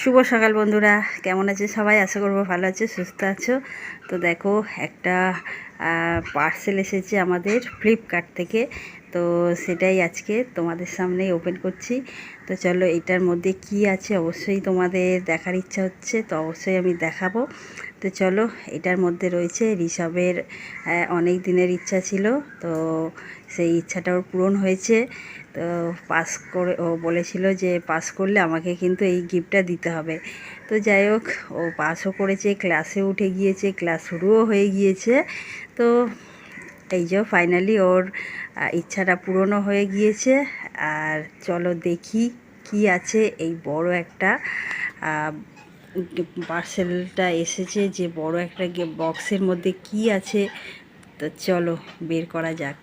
শুভ সকাল বন্ধুরা। কেমন আছে সবাই? আশা করব ভালো আছে, সুস্থ আছো। তো দেখো, একটা পার্সেল এসেছে আমাদের ফ্লিপকার্ট থেকে। তো সেটাই আজকে তোমাদের সামনেই ওপেন করছি। তো চলো এটার মধ্যে কি আছে অবশ্যই তোমাদের দেখার ইচ্ছা হচ্ছে, তো অবশ্যই আমি দেখাবো। তো চলো এটার মধ্যে রয়েছে ঋষভের অনেক দিনের ইচ্ছা ছিল, তো সেই ইচ্ছাটা ওর পূরণ হয়েছে। তো পাস করে, ও বলেছিল যে পাস করলে আমাকে কিন্তু এই গিফটটা দিতে হবে। তো যাই হোক, ও পাসও করেছে ক্লাসে উঠে গিয়েছে ক্লাস শুরুও হয়ে গিয়েছে। তো এই যে ফাইনালি ওর ইচ্ছাটা পূরণও হয়ে গিয়েছে। আর চলো দেখি কি আছে এই বড় একটা পার্সেলটা এসেছে যে বড় একটা বক্সের মধ্যে কি আছে। তো চলো বের করা যাক।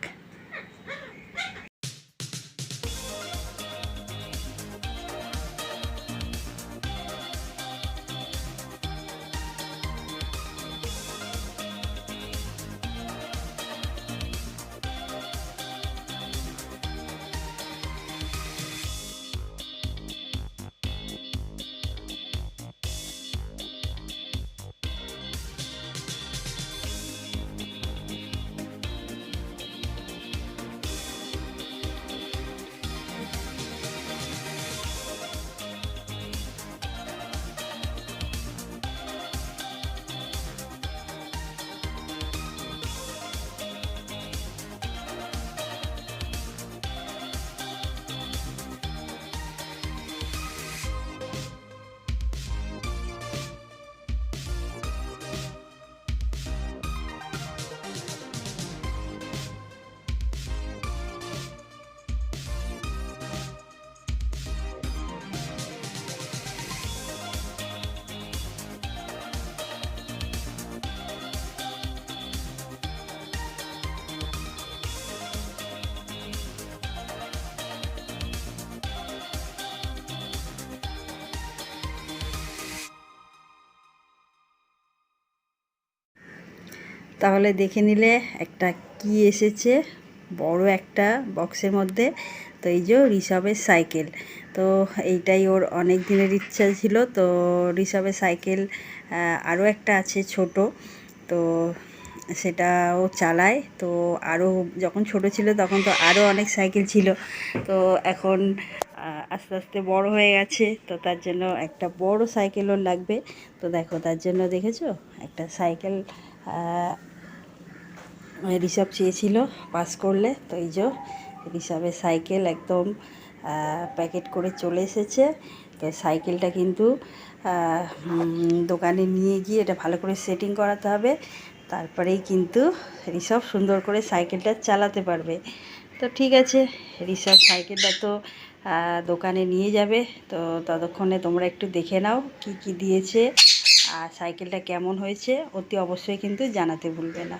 তাহলে দেখে নিলে একটা কি এসেছে? বড় একটা বক্সের মধ্যে। তো এই যে ঋষভের সাইকেল। তো এইটাই ওর অনেক দিনের ইচ্ছা ছিল। তো ঋষভের সাইকেল আরও একটা আছে ছোট। তো সেটা ও চালায়। তো আরও যখন ছোট ছিল তখন তো আরও অনেক সাইকেল ছিল। তো এখন আস্তে আস্তে বড় হয়ে গেছে। তো তার জন্য একটা বড় সাইকেল ওর লাগবে। তো দেখো তার জন্য দেখেছ? একটা সাইকেল ঋষভ চেয়েছিল পাস করলে। তো এই যে ঋষভের সাইকেল একদম প্যাকেট করে চলে এসেছে। তো সাইকেলটা কিন্তু দোকানে নিয়ে গিয়ে এটা ভালো করে সেটিং করাতে হবে। তারপরেই কিন্তু ঋষভ সুন্দর করে সাইকেলটা চালাতে পারবে। তো ঠিক আছে ঋষভ সাইকেলটা তো দোকানে নিয়ে যাবে। তো ততক্ষণে তোমরা একটু দেখে নাও কি কি দিয়েছে, আর সাইকেলটা কেমন হয়েছে। অতি অবশ্যই কিন্তু জানাতে ভুলবে না।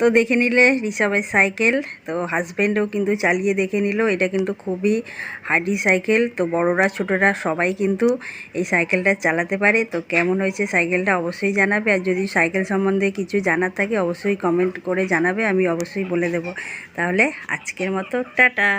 তো দেখে নিলে রিসাবাই সাইকেল, তো হাজব্যান্ডও কিন্তু চালিয়ে দেখে নিল। এটা কিন্তু খুবই হার্ডি সাইকেল, তো বড়রা ছোটরা সবাই কিন্তু এই সাইকেলটা চালাতে পারে। তো কেমন হয়েছে সাইকেলটা অবশ্যই জানাবে, আর যদি সাইকেল সম্বন্ধে কিছু জানার থাকে অবশ্যই কমেন্ট করে জানাবে, আমি অবশ্যই বলে দেব। তাহলে আজকের মতো, টাটা!